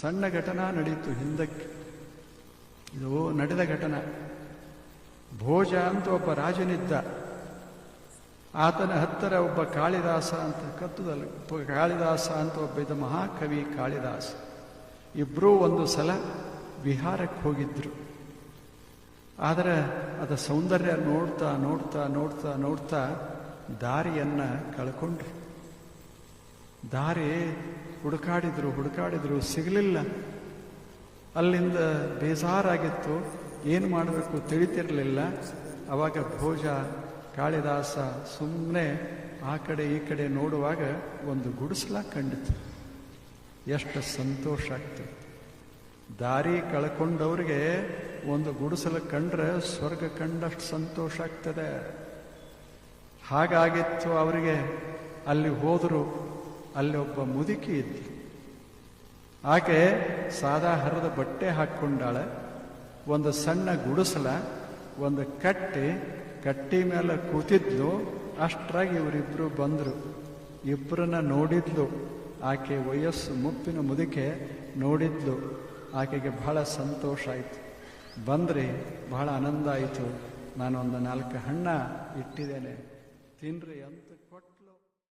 ಸಣ್ಣ ಘಟನಾ ನಡೀತು ಹಿಂದಕ್ಕೆ. ಇದು ನಡೆದ ಘಟನೆ. ಭೋಜ ಅಂತ ಒಬ್ಬ ರಾಜನಿದ್ದ. ಆತನ ಹತ್ತಿರ ಒಬ್ಬ ಕಾಳಿದಾಸ ಅಂತ ಕತ್ತುದಲ್ಲ ಕಾಳಿದಾಸ ಅಂತ ಒಬ್ಬ ಇದ್ದ ಮಹಾಕವಿ ಕಾಳಿದಾಸ. ಇಬ್ಬರೂ ಒಂದು ಸಲ ವಿಹಾರಕ್ಕೆ ಹೋಗಿದ್ರು. ಆದರೆ ಅದರ ಸೌಂದರ್ಯ ನೋಡ್ತಾ ನೋಡ್ತಾ ನೋಡ್ತಾ ನೋಡ್ತಾ ದಾರಿಯನ್ನ ಕಳ್ಕೊಂಡ್ರು. ದಾರಿ ಹುಡುಕಾಡಿದ್ರು ಹುಡುಕಾಡಿದ್ರು, ಸಿಗಲಿಲ್ಲ. ಅಲ್ಲಿಂದ ಬೇಜಾರಾಗಿತ್ತು. ಏನು ಮಾಡಬೇಕು ತಿಳಿತಿರಲಿಲ್ಲ. ಅವಾಗ ಭೋಜ, ಕಾಳಿದಾಸ ಸುಮ್ಮನೆ ಆ ಕಡೆ ಈ ಕಡೆ ನೋಡುವಾಗ ಒಂದು ಗುಡಿಸಲ ಕಂಡಿತು. ಎಷ್ಟು ಸಂತೋಷ ಆಗ್ತದೆ ದಾರಿ ಕಳ್ಕೊಂಡವ್ರಿಗೆ ಒಂದು ಗುಡಿಸಲು ಕಂಡ್ರೆ ಸ್ವರ್ಗ ಕಂಡಷ್ಟು ಸಂತೋಷ ಆಗ್ತದೆ. ಹಾಗಾಗಿತ್ತು ಅವರಿಗೆ. ಅಲ್ಲಿ ಹೋದರು ಅಲ್ಲಿ ಒಬ್ಬ ಮುದುಕಿ ಇದ್ಲು. ಆಕೆ ಸಾದಾ ಹರಿದ ಬಟ್ಟೆ ಹಾಕ್ಕೊಂಡಾಳೆ, ಒಂದು ಸಣ್ಣ ಗುಡಿಸಲ, ಒಂದು ಕಟ್ಟಿ ಕಟ್ಟಿ ಮೇಲೆ ಕೂತಿದ್ಲು. ಅಷ್ಟರಾಗಿ ಇವರಿಬ್ಬರು ಬಂದರು. ಇಬ್ಬರನ್ನ ನೋಡಿದ್ಲು. ಆಕೆ ವಯಸ್ಸು ಮುಪ್ಪಿನ ಮುದುಕೆ ನೋಡಿದ್ಲು. ಆಕೆಗೆ ಬಹಳ ಸಂತೋಷ ಆಯಿತು. ಬಂದ್ರಿ ಬಹಳ ಆನಂದ ಆಯಿತು. ನಾನೊಂದು ನಾಲ್ಕು ಹಣ್ಣ ಇಟ್ಟಿದ್ದೇನೆ. ತಿನ್ರಿ ಅಂತ